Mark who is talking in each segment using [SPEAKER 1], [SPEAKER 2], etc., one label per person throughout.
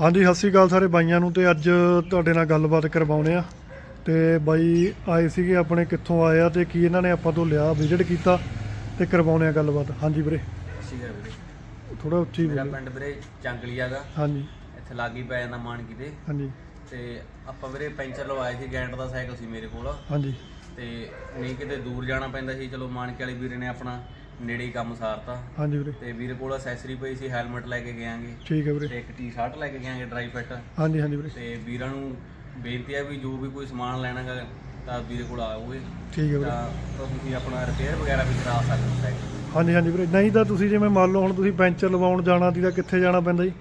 [SPEAKER 1] ਹਾਂਜੀ ਸਤਿ ਸ੍ਰੀ ਅਕਾਲ ਸਾਰੇ ਬਾਈਆਂ ਨੂੰ ਤੇ ਅੱਜ ਤੁਹਾਡੇ ਨਾਲ ਗੱਲਬਾਤ ਕਰਵਾਉਣੇ ਆ। ਤੇ ਬਾਈ ਆਏ ਸੀਗੇ ਆਪਣੇ ਕਿੱਥੋਂ ਆਏ ਆ ਤੇ ਕੀ ਇਹਨਾਂ ਨੇ ਆਪਾਂ ਤੋਂ ਲਿਆ ਵਿਜ਼ਿਟ ਕੀਤਾ ਤੇ ਕਰਵਾਉਣੇ ਆ ਗੱਲਬਾਤ। ਹਾਂਜੀ ਵੀਰੇ। ਥੋੜਾ ਉੱਚੀ
[SPEAKER 2] ਮੇਰਾ
[SPEAKER 1] ਬੋਲੋ।
[SPEAKER 2] ਪਿੰਡ ਵੀਰੇ ਚੰਗਲੀਆ ਗਾ
[SPEAKER 1] ਹਾਂਜੀ।
[SPEAKER 2] ਇੱਥੇ ਲਾਗੀ ਪੈ ਜਾਂਦਾ ਮਾਨਕੀ ਦੇ
[SPEAKER 1] ਹਾਂਜੀ।
[SPEAKER 2] ਤੇ ਆਪਾਂ ਵੀਰੇ ਪੈਂਚਰ ਲਵਾਏ ਸੀ ਗੈਂਟ ਦਾ ਸਾਈਕਲ ਸੀ ਮੇਰੇ ਕੋਲ।
[SPEAKER 1] ਹਾਂਜੀ।
[SPEAKER 2] ਤੇ ਨਹੀਂ ਕਿਤੇ ਦੂਰ ਜਾਣਾ ਪੈਂਦਾ ਸੀ ਚਲੋ ਮਾਨਕੀ ਵਾਲੇ ਵੀਰੇ ਨੇ ਆਪਣਾ ਨੇੜੇ ਹੀ ਕੰਮ ਸਾਰਤਾ।
[SPEAKER 1] ਹਾਂਜੀ ਵੀਰੇ।
[SPEAKER 2] ਤੇ ਵੀਰੇ ਕੋਲ ਅਸੈਸਰੀ ਪਈ ਸੀ ਹੈਲਮਟ ਲੈ ਕੇ ਗਿਆਂਗੇ
[SPEAKER 1] ਠੀਕ ਹੈ ਵੀਰੇ।
[SPEAKER 2] ਤੇ ਇੱਕ ਟੀ-ਸ਼ਰਟ ਲੈ ਕੇ ਗਿਆਂਗੇ ਡਰਾਈ ਫਿੱਟ
[SPEAKER 1] ਹਾਂਜੀ ਹਾਂਜੀ ਵੀਰੇ।
[SPEAKER 2] ਤੇ ਵੀਰਾਂ ਨੂੰ ਬੇਨਤੀ ਹੈ ਵੀ ਜੋ ਵੀ ਕੋਈ ਸਮਾਨ ਲੈਣਾ ਗਾ ਤਾਂ ਵੀਰੇ ਕੋਲ ਆਓਗੇ
[SPEAKER 1] ਠੀਕ ਹੈ ਵੀਰੇ।
[SPEAKER 2] ਤਾਂ ਤੁਸੀਂ ਆਪਣਾ ਰਿਪੇਅਰ ਵਗੈਰਾ ਵੀ ਕਰਾ ਸਕਦੇ ਹੋ।
[SPEAKER 1] ਹਾਂਜੀ ਹਾਂਜੀ ਵੀਰੇ। ਨਹੀਂ ਤਾਂ ਤੁਸੀਂ ਜਿਵੇਂ ਮੰਨ ਲਓ ਹੁਣ ਤੁਸੀਂ ਪੈਂਚਰ ਲਵਾਉਣ ਜਾਣਾ ਦੀ ਤਾਂ ਕਿੱਥੇ ਜਾਣਾ ਪੈਂਦਾ ਜੀ?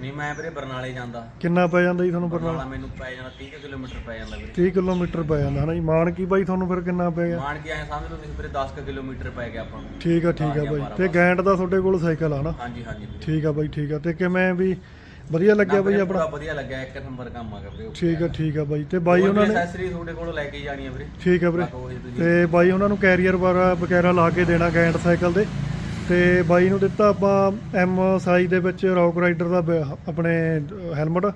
[SPEAKER 2] ਨਹੀਂ ਮੈਂ ਵੀਰੇ ਬਰਨਾਲੇ ਜਾਂਦਾ।
[SPEAKER 1] ਕਿੰਨਾ ਪੈ ਜਾਂਦਾ ਜੀ ਤੁਹਾਨੂੰ ਬਰਨਾਲਾ?
[SPEAKER 2] ਬਰਨਾਲਾ ਮੈਨੂੰ ਪੈ ਜਾਂਦਾ 30 ਕੁ ਕਿਲੋਮੀਟਰ ਪੈ ਜਾਂਦਾ ਵੀਰੇ।
[SPEAKER 1] 30 ਕਿਲੋਮੀਟਰ ਪੈ ਜਾਂਦਾ ਹਨਾ ਜੀ? ਮਾਨ ਕੀ ਬਾਈ ਤੁਹਾਨੂੰ ਫਿਰ ਕਿੰਨਾ ਪੈ ਗਿਆ?
[SPEAKER 2] ਮਾਨ ਕੇ ਆਏ ਸਮਝ ਲਓ ਤੁਸੀਂ ਵੀਰੇ 10 ਕੁ ਕਿਲੋਮੀਟਰ ਪੈ ਗਿਆ ਆਪਾਂ ਨੂੰ।
[SPEAKER 1] ਠੀਕ ਆ ਠੀਕ ਆ ਬਾਈ। ਤੇ ਗੈਂਟ ਦਾ ਤੁਹਾਡੇ ਕੋਲ ਸਾਈਕਲ ਆ ਨਾ
[SPEAKER 2] ਹਾਂਜੀ ਹਾਂਜੀ ਵੀਰੇ।
[SPEAKER 1] ਠੀਕ ਆ ਬਾਈ ਠੀਕ ਆ। ਤੇ ਕਿਵੇਂ ਵੀ ਵਧੀਆ ਲੱਗਿਆ ਬਾਈ ਆਪਣਾ?
[SPEAKER 2] ਪੂਰਾ ਵਧੀਆ ਲੱਗਿਆ ਇੱਕ ਨੰਬਰ ਕੰਮ ਆ ਗਿਆ ਵੀਰੇ
[SPEAKER 1] ਠੀਕ ਆ ਠੀਕ ਆ ਬਾਈ। ਤੇ ਬਾਈ ਉਹਨਾਂ ਨੇ
[SPEAKER 2] ਐਕਸੈਸਰੀ ਤੁਹਾਡੇ ਕੋਲ ਲੈ ਕੇ ਜਾਣੀ ਆ ਵੀਰੇ।
[SPEAKER 1] ਠੀਕ ਆ ਵੀਰੇ।
[SPEAKER 2] ਬਾਕੀ ਉਹੀ ਤੁਸੀਂ
[SPEAKER 1] ਤੇ ਬਾਈ ਉਹਨਾਂ ਨੂੰ ਕੈਰੀਅਰ ਵਾਰਾ ਵਗੈਰਾ ਲਾ ਕੇ ਦੇਣਾ ਗੈਂਟ ਸਾਈਕਲ ਦੇ ਤੇ ਬਾਈ ਨੂੰ ਦਿੱਤਾ ਆਪਾਂ ਐਮ ਸਾਈਜ਼ ਦੇ ਵਿੱਚ ਰੌਕ ਰਾਈਡਰ ਦਾ ਆਪਣੇ ਹੈਲਮਟ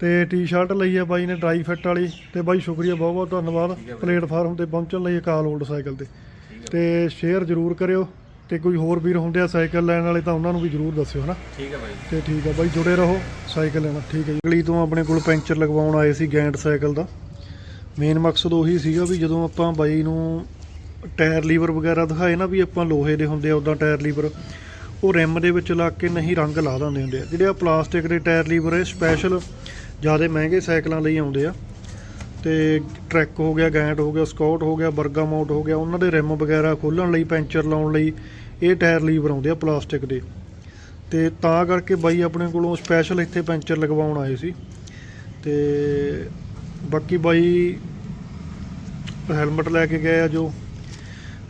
[SPEAKER 1] ਤੇ ਟੀ-ਸ਼ਰਟ ਲਈ ਆ ਬਾਈ ਨੇ ਡਰਾਈ ਫਿੱਟ ਵਾਲੀ। ਤੇ ਬਾਈ ਸ਼ੁਕਰੀਆ ਬਹੁਤ ਬਹੁਤ ਧੰਨਵਾਦ
[SPEAKER 2] ਹੈ।
[SPEAKER 1] ਪਲੇਟਫਾਰਮ ਤੇ ਪਹੁੰਚਣ ਲਈ ਅਕਾਲ ਓਲਡ ਸਾਈਕਲ ਤੇ।
[SPEAKER 2] ਹੈ
[SPEAKER 1] ਤੇ ਸ਼ੇਅਰ ਜ਼ਰੂਰ ਕਰਿਓ। ਤੇ ਕੋਈ ਹੋਰ ਵੀਰ ਹੁੰਦੇ ਆ ਸਾਈਕਲ ਲੈਣ ਵਾਲੇ ਤਾਂ ਉਹਨਾਂ ਨੂੰ ਵੀ ਜ਼ਰੂਰ ਦੱਸਿਓ ਹਨਾ?
[SPEAKER 2] ਠੀਕ ਹੈ ਬਾਈ।
[SPEAKER 1] ਤੇ ਠੀਕ ਆ ਬਾਈ ਜੁੜੇ ਰਹੋ ਸਾਈਕਲ ਲੈਣਾ ਠੀਕ ਹੈ ਜੀ। ਅਗਲੀ ਤੋਂ ਆਪਣੇ ਕੋਲ ਪੈਂਚਰ ਲਗਵਾਉਣ ਆਏ ਸੀ ਗੈਂਟ ਸਾਈਕਲ ਦਾ। ਮੇਨ ਮਕਸਦ ਉਹੀ ਸੀਗਾ ਵੀ ਜਦੋਂ ਆਪਾਂ ਬਾਈ ਨੂੰ ਟਾਇਰ ਲੀਵਰ ਵਗੈਰਾ ਦਿਖਾਏ ਨਾ ਵੀ ਆਪਾਂ ਲੋਹੇ ਦੇ ਹੁੰਦੇ ਆ ਉਦਾਂ ਟਾਇਰ ਲੀਵਰ। ਉਹ ਰਿਮ ਦੇ ਵਿੱਚ ਲਾ ਕੇ ਨਹੀਂ ਰੰਗ ਲਾ ਦਿੰਦੇ ਹੁੰਦੇ ਆ। ਜਿਹੜੇ ਆ ਪਲਾਸਟਿਕ ਦੇ ਟਾਇਰ ਲੀਵਰ ਇਹ ਸਪੈਸ਼ਲ ਜ਼ਿਆਦਾ ਮਹਿੰਗੇ ਸਾਈਕਲਾਂ ਲਈ ਆਉਂਦੇ ਆ। ਤੇ ਟਰੈਕ ਹੋ ਗਿਆ, ਗੈਂਟ ਹੋ ਗਿਆ, ਸਕਾਟ ਹੋ ਗਿਆ ਬਰਗਾ ਮਾਊਟ ਹੋ ਗਿਆ, ਉਹਨਾਂ ਦੇ ਰਿਮ ਵਗੈਰਾ ਖੋਲਣ ਲਈ, ਪੈਂਚਰ ਲਾਉਣ ਲਈ ਇਹ ਟਾਇਰ ਲੀਵਰ ਆਉਂਦੇ ਆ ਪਲਾਸਟਿਕ ਦੇ। ਤੇ ਤਾਂ ਕਰਕੇ ਬਾਈ ਆਪਣੇ ਕੋਲੋਂ ਸਪੈਸ਼ਲ ਇੱਥੇ ਪੈਂਚਰ ਲਗਵਾਉਣ ਆਏ ਸੀ। ਤੇ ਬਾਕੀ ਬਾਈ ਹੈਲਮਟ ਲੈ ਕੇ ਗਏ ਆ ਜੋ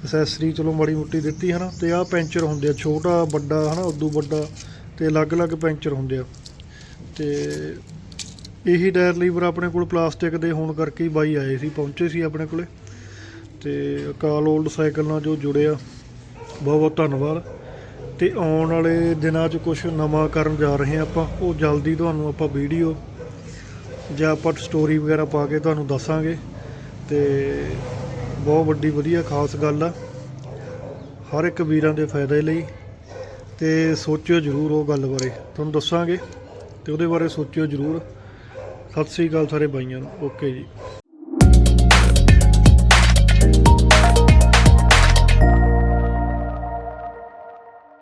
[SPEAKER 1] ਅਸੈਸਰੀ ਚਲੋ ਮਾੜੀ ਮੋਟੀ ਦਿੱਤੀ ਹਨਾ, ਤੇ ਆਹ ਪੈਂਚਰ ਹੁੰਦੇ ਆ, ਛੋਟਾ, ਵੱਡਾ ਹਨਾ, ਉਦੋਂ ਵੱਡਾ, ਤੇ ਅਲੱਗ-ਅਲੱਗ ਪੈਂਚਰ ਹੁੰਦੇ ਆ। ਤੇ ਇਹੀ ਟਾਇਰ ਲੀਵਰ ਆਪਣੇ ਕੋਲ ਪਲਾਸਟਿਕ ਦੇ ਹੋਣ ਕਰਕੇ ਹੀ ਬਾਈ ਆਏ ਸੀ, ਪਹੁੰਚੇ ਸੀ ਆਪਣੇ ਕੋਲੇ। ਤੇ ਅਕਾਲ 올ਡ ਸਾਈਕਲ ਨਾਲ ਜੋ ਜੁੜੇ ਆ, ਬਹੁਤ ਬਹੁਤ ਧੰਨਵਾਦ। ਤੇ ਆਉਣ ਵਾਲੇ ਦਿਨਾਂ 'ਚ ਕੁਝ ਨਵਾਂ ਕਰਨ ਜਾ ਰਹੇ ਹਾਂ ਆਪਾਂ, ਉਹ ਜਲਦੀ ਤੁਹਾਨੂੰ ਆਪਾਂ ਵੀਡੀਓ ਜਾਂ ਆਪਾਂ ਸਟੋਰੀ ਵਗੈਰਾ ਪਾ ਕੇ ਤੁਹਾਨੂੰ ਦੱਸਾਂਗੇ। ਤੇ ਬਹੁਤ ਵੱਡੀ, ਵਧੀਆ, ਖਾਸ ਗੱਲ ਆ। ਹਰ ਇੱਕ ਵੀਰਾਂ ਦੇ ਫਾਇਦੇ ਲਈ ਤੇ ਸੋਚਿਓ ਜ਼ਰੂਰ ਉਹ ਗੱਲ ਬਾਰੇ। ਤੁਹਾਨੂੰ ਦੱਸਾਂਗੇ ਤੇ ਉਹਦੇ ਬਾਰੇ ਸੋਚਿਓ ਜ਼ਰੂਰ। ਸਤਿ ਸ੍ਰੀ ਅਕਾਲ ਸਾਰੇ ਬਾਈਆਂ ਨੂੰ। ਓਕੇ ਜੀ।